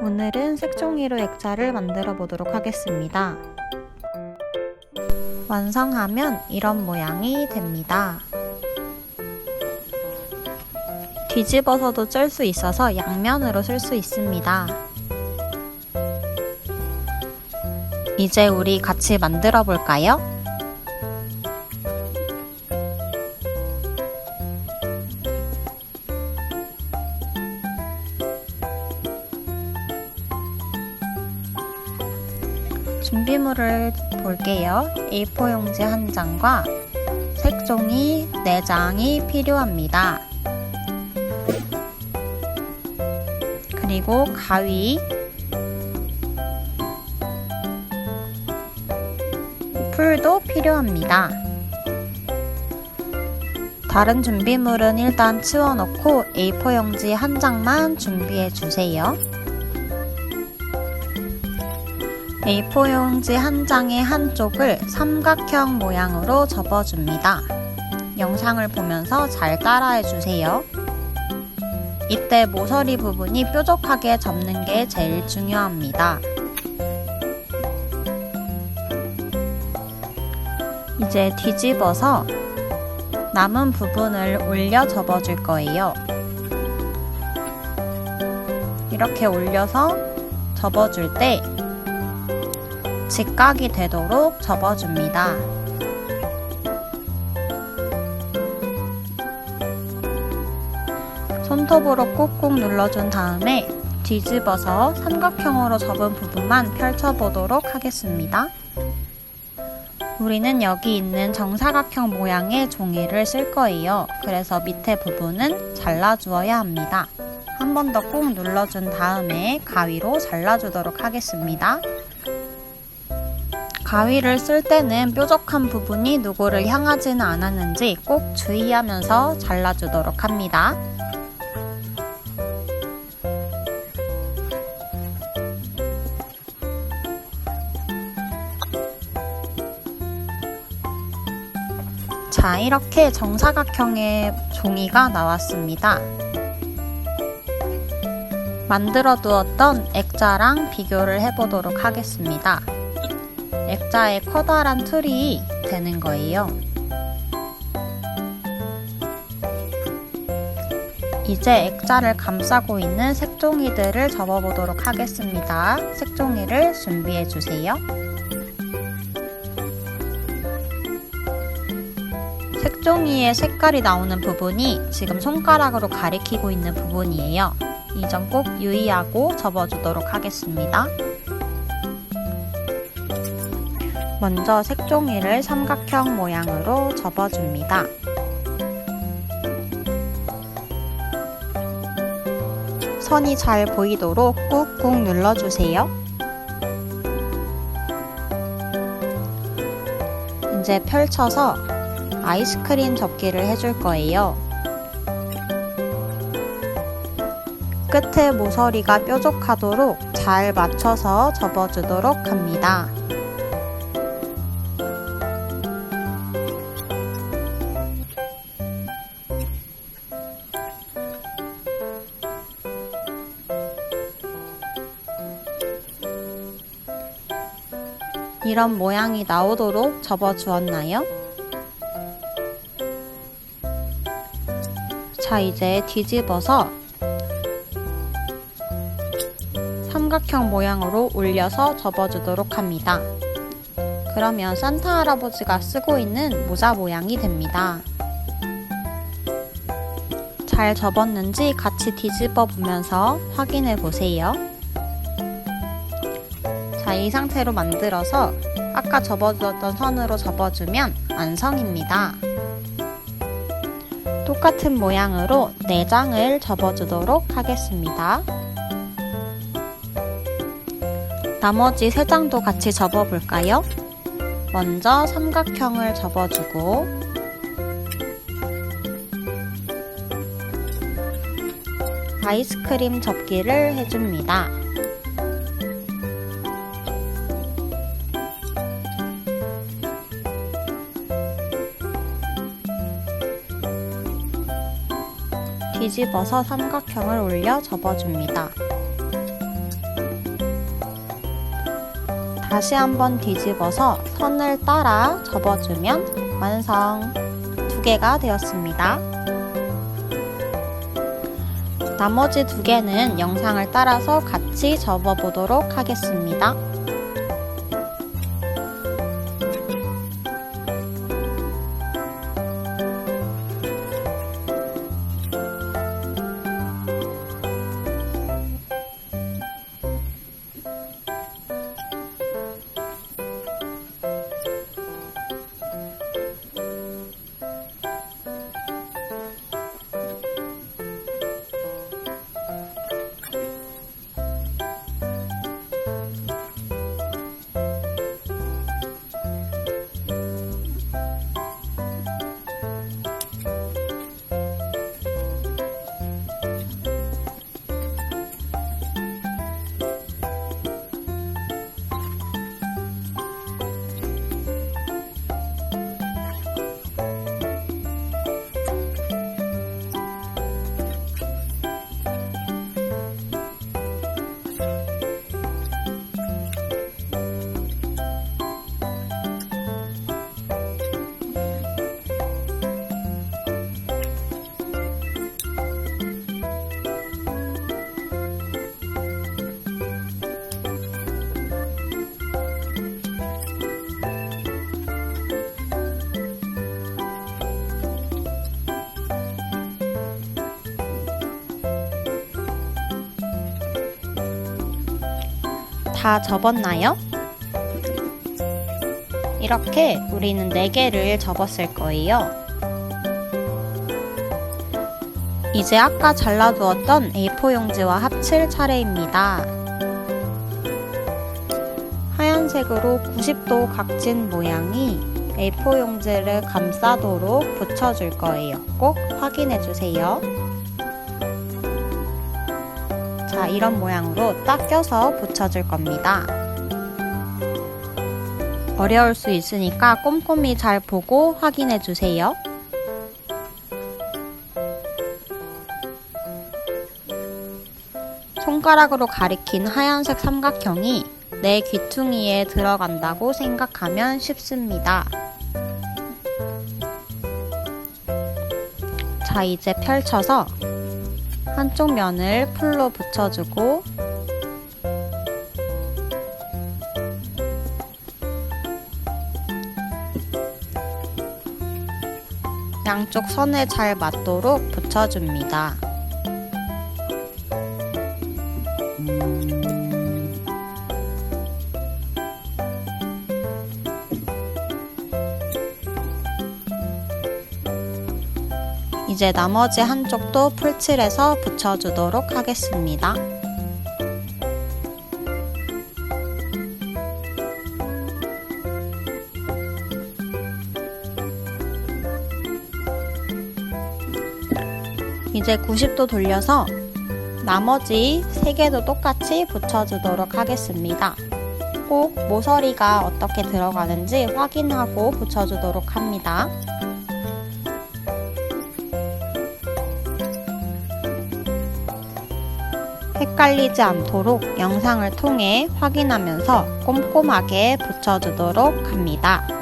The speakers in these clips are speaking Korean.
오늘은 색종이로 액자를 만들어 보도록 하겠습니다. 완성하면 이런 모양이 됩니다. 뒤집어서도 쓸수 있어서 양면으로 쓸 수 있습니다. 이제 우리 같이 만들어 볼까요? 준비물을 볼게요. A4 용지 한 장과 색종이 4장이 필요합니다. 그리고 가위, 풀도 필요합니다. 다른 준비물은 일단 치워놓고 A4 용지 한 장만 준비해 주세요. A4 용지 한 장의 한쪽을 삼각형 모양으로 접어줍니다. 영상을 보면서 잘 따라해 주세요. 이때 모서리 부분이 뾰족하게 접는 게 제일 중요합니다. 이제 뒤집어서 남은 부분을 올려 접어줄 거예요. 이렇게 올려서 접어줄 때 직각이 되도록 접어줍니다. 손톱으로 꾹꾹 눌러준 다음에 뒤집어서 삼각형으로 접은 부분만 펼쳐보도록 하겠습니다. 우리는 여기 있는 정사각형 모양의 종이를 쓸 거예요. 그래서 밑에 부분은 잘라주어야 합니다. 한 번 더 꾹 눌러준 다음에 가위로 잘라주도록 하겠습니다. 가위를 쓸 때는 뾰족한 부분이 누구를 향하지는 않았는지 꼭 주의하면서 잘라주도록 합니다. 자, 이렇게 정사각형의 종이가 나왔습니다. 만들어 두었던 액자랑 비교를 해보도록 하겠습니다. 액자에 커다란 틀이 되는 거예요. 이제 액자를 감싸고 있는 색종이들을 접어보도록 하겠습니다. 색종이를 준비해 주세요. 색종이의 색깔이 나오는 부분이 지금 손가락으로 가리키고 있는 부분이에요. 이 점 꼭 유의하고 접어주도록 하겠습니다. 먼저 색종이를 삼각형 모양으로 접어줍니다. 선이 잘 보이도록 꾹꾹 눌러주세요. 이제 펼쳐서 아이스크림 접기를 해줄 거예요. 끝에 모서리가 뾰족하도록 잘 맞춰서 접어주도록 합니다. 이런 모양이 나오도록 접어 주었나요? 자, 이제 뒤집어서 삼각형 모양으로 올려서 접어주도록 합니다. 그러면 산타 할아버지가 쓰고 있는 모자 모양이 됩니다. 잘 접었는지 같이 뒤집어 보면서 확인해 보세요. 자, 이 상태로 만들어서 아까 접어주었던 선으로 접어주면 완성입니다. 똑같은 모양으로 4장을 접어주도록 하겠습니다. 나머지 3장도 같이 접어볼까요? 먼저 삼각형을 접어주고 아이스크림 접기를 해줍니다. 뒤집어서 삼각형을 올려 접어줍니다. 다시 한번 뒤집어서 선을 따라 접어주면 완성! 두 개가 되었습니다. 나머지 두 개는 영상을 따라서 같이 접어보도록 하겠습니다. 다 접었나요? 이렇게 우리는 4개를 접었을 거예요. 이제 아까 잘라두었던 A4 용지와 합칠 차례입니다. 하얀색으로 90도 각진 모양이 A4 용지를 감싸도록 붙여줄 거예요. 꼭 확인해 주세요. 이런 모양으로 딱 껴서 붙여줄 겁니다. 어려울 수 있으니까 꼼꼼히 잘 보고 확인해 주세요. 손가락으로 가리킨 하얀색 삼각형이 내 귀퉁이에 들어간다고 생각하면 쉽습니다. 자, 이제 펼쳐서 한쪽 면을 풀로 붙여주고 양쪽 선에 잘 맞도록 붙여줍니다. 이제 나머지 한쪽도 풀칠해서 붙여주도록 하겠습니다. 이제 90도 돌려서 나머지 3개도 똑같이 붙여주도록 하겠습니다. 꼭 모서리가 어떻게 들어가는지 확인하고 붙여주도록 합니다. 헷갈리지 않도록 영상을 통해 확인하면서 꼼꼼하게 붙여주도록 합니다.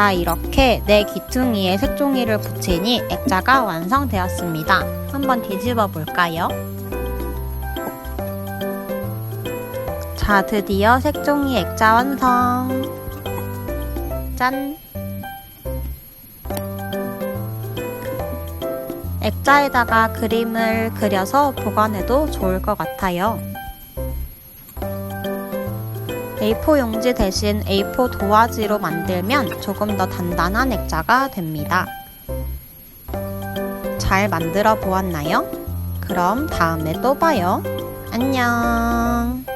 자, 이렇게 내 귀퉁이에 색종이를 붙이니 액자가 완성되었습니다. 한번 뒤집어 볼까요? 자, 드디어 색종이 액자 완성! 짠! 액자에다가 그림을 그려서 보관해도 좋을 것 같아요. A4 용지 대신 A4 도화지로 만들면 조금 더 단단한 액자가 됩니다. 잘 만들어 보았나요? 그럼 다음에 또 봐요. 안녕!